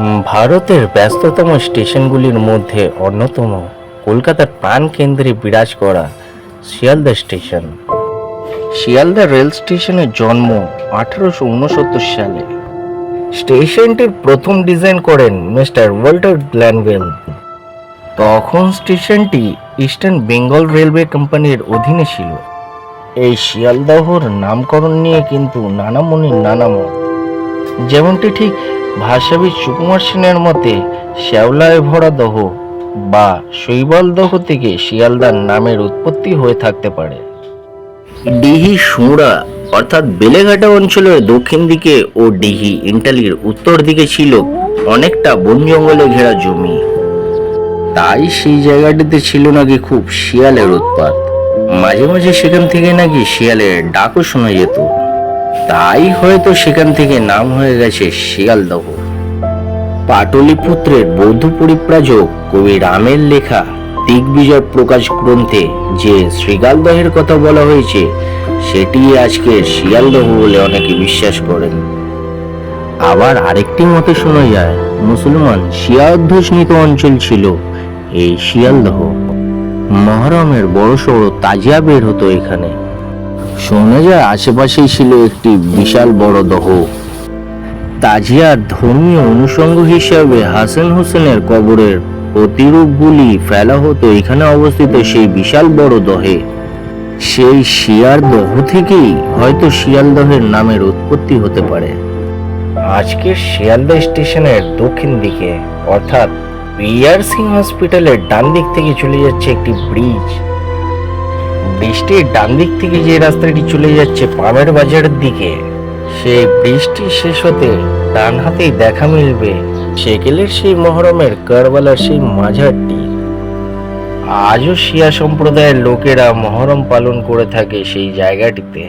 ভারতের ব্যস্ততম স্টেশনগুলির মধ্যে অন্যতম, কলকাতার প্রাণকেন্দ্রে বিরাজ করা শিয়ালদা স্টেশন। শিয়ালদা রেল স্টেশনের জন্ম আঠারোশো উনসত্তর সালে। স্টেশনটির প্রথম ডিজাইন করেন মিস্টার ওয়াল্টার গ্ল্যানভেল। তখন স্টেশনটি ইস্টার্ন বেঙ্গল রেলওয়ে কোম্পানির অধীনে ছিল। এই শিয়ালদহর নামকরণ নিয়ে কিন্তু নানা মনির নানা মত যেমনটি ঠিক ভাষাবিদ সুকুমার সেনের মতে শ্যাওলায় ভরা দহ বা শৈবাল দহ থেকে শিয়ালদার নামের উৎপত্তি হয়ে থাকতে পারে। ডিহি সুঁড়া অর্থাৎ বেলেঘাটা অঞ্চলের দক্ষিণ দিকে ও ডিহি ইন্টালির উত্তর দিকে ছিল অনেকটা বন জঙ্গলে ঘেরা জমি। তাই সেই জায়গাটিতে ছিল নাকি খুব শিয়ালের উৎপাত। মাঝে মাঝে সেখান থেকে নাকি শিয়ালের ডাকও শোনা যেত। তাই হয়তো সেখান থেকে নাম হয়ে গেছে শিয়ালদহ। পাটলিপুত্রের বৌদ্ধ পরিব্রাজক কবি রামের লেখা দিগ্বিজয় প্রকাশ গ্রন্থে যে শ্রীগালদহের কথা বলা হয়েছে, সেটি আজকে শিয়ালদহ বলে অনেকে বিশ্বাস করেন। আবার আরেকটি মতে শোনা যায়, মুসলমান শিয়া অঞ্চল ছিল এই শিয়ালদহ। মহরমের বড় সড়ো তাজিয়া বের হতো এখানে। শোনা যায় আশেপাশেই ছিল একটি বিশাল বড় দহ। তাজিয়ার ধর্মীয় অনুষঙ্গ হিসাবে হাসান হোসেনের কবরের প্রতিরূপগুলি ফেলা হতো এখানে অবস্থিত সেই বিশাল বড় দহে। সেই শিয়ার দহ থেকেই হয়তো শিয়ালদহের নামের উৎপত্তি হতে পারে। আজকের শিয়ালদহ স্টেশনের দক্ষিণ দিকে, অর্থাৎ বিআর সিং হসপিটালের ডান দিক থেকে চলে যাচ্ছে একটি ব্রিজ। ব্রিজটির ডান দিক থেকে যে রাস্তাটি চলে যাচ্ছে পামের বাজারের দিকে, সে বৃষ্টি শেষ হতে ডান হাতেই দেখা মিলবে সেকেলের সেই মহরমের কারবালার সেই মাঝারটি। আজও শিয়া সম্প্রদায়ের লোকেরা মহরম পালন করে থাকে সেই জায়গাটিতে।